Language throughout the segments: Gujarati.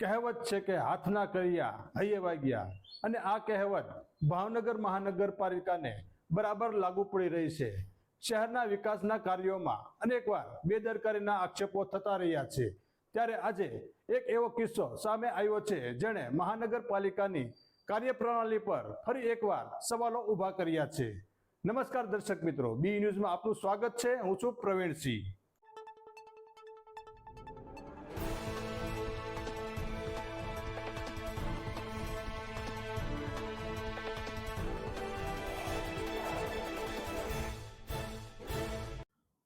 કહેવત છે કે હાથના કર્યા, હૈયે વાગ્યા. અને આ કહેવત ભાવનગર મહાનગરપાલિકાને બરાબર લાગુ પડી રહી છે. શહેરના વિકાસના કાર્યોમાં અનેકવાર બેદરકારીના આક્ષેપો થતા રહ્યા છે. ત્યારે આજે એક એવો કિસ્સો સામે આવ્યો છે, જેણે મહાનગરપાલિકાની કાર્યપ્રણાલી પર ફરી એકવાર સવાલો ઊભા કર્યા છે. નમસ્કાર દર્શક મિત્રો, બી ન્યૂઝમાં આપનું સ્વાગત છે. હું છું પ્રવીણસિંહ.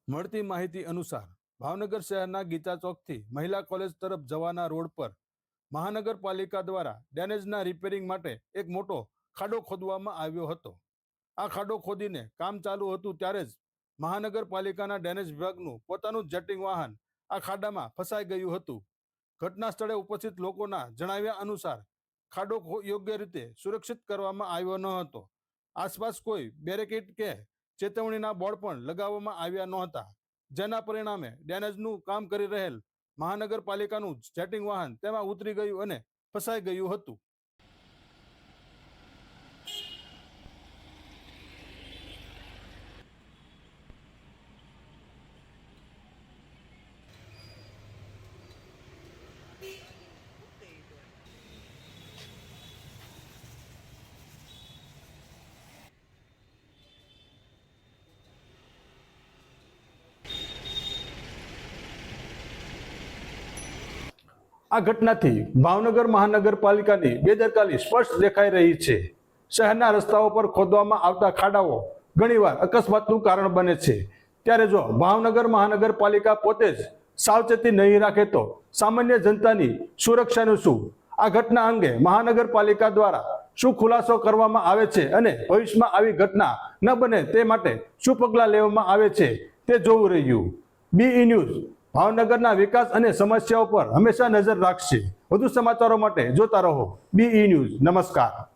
મળતી માહિતી અનુસાર ભાવનગર શહેરના ગીતા ચોકથી મહિલા કોલેજ તરફ જવાના રોડ પર મહાનગરપાલિકા દ્વારા ડેનેજના રિપેરિંગ માટે એક મોટો ખાડો ખોદવામાં આવ્યો હતો. આ ખાડો ખોદીને કામ ચાલુ હતું ત્યારે જ મહાનગરપાલિકાના ડેનેજ વિભાગનું પોતાનું જેટિંગ વાહન આ ખાડામાં ફસાઈ ગયું હતું. ઘટના સ્થળે ઉપસ્થિત લોકોના જણાવ્યા અનુસાર ખાડો યોગ્ય રીતે સુરક્ષિત કરવામાં આવ્યો ન હતો. આસપાસ કોઈ બેરેકેડ કે ચેતવણીના બોર્ડ પણ લગાવવામાં આવ્યા નહોતા. જેના પરિણામે ડેનેજનું કામ કરી રહેલ મહાનગરપાલિકાનું જેટિંગ વાહન તેમાં ઉતરી ગયું અને ફસાઈ ગયું હતું. આ ઘટનાથી ભાવનગર મહાનગરપાલિકાની બેદરકારી સ્પષ્ટ દેખાઈ રહી છે. શહેરના રસ્તાઓ પર ખોદવામાં આવતા ખાડાઓ ઘણીવાર અકસ્માતનું કારણ બને છે. ત્યારે જો ભાવનગર મહાનગરપાલિકા પોતે જ સાવચેતી નહીં રાખે તો સામાન્ય જનતાની સુરક્ષાનું શું? આ ઘટના અંગે મહાનગરપાલિકા દ્વારા શું ખુલાસો કરવામાં આવે છે અને ભવિષ્યમાં આવી ઘટના ન બને તે માટે શું પગલાં લેવામાં આવે છે તે જોવું રહ્યું. બી ન્યૂઝ ભાવનગરના વિકાસ અને સમસ્યાઓ પર હંમેશા નજર રાખશે. વધુ સમાચારો માટે જોતા રહો. બી ન્યૂઝ નમસ્કાર.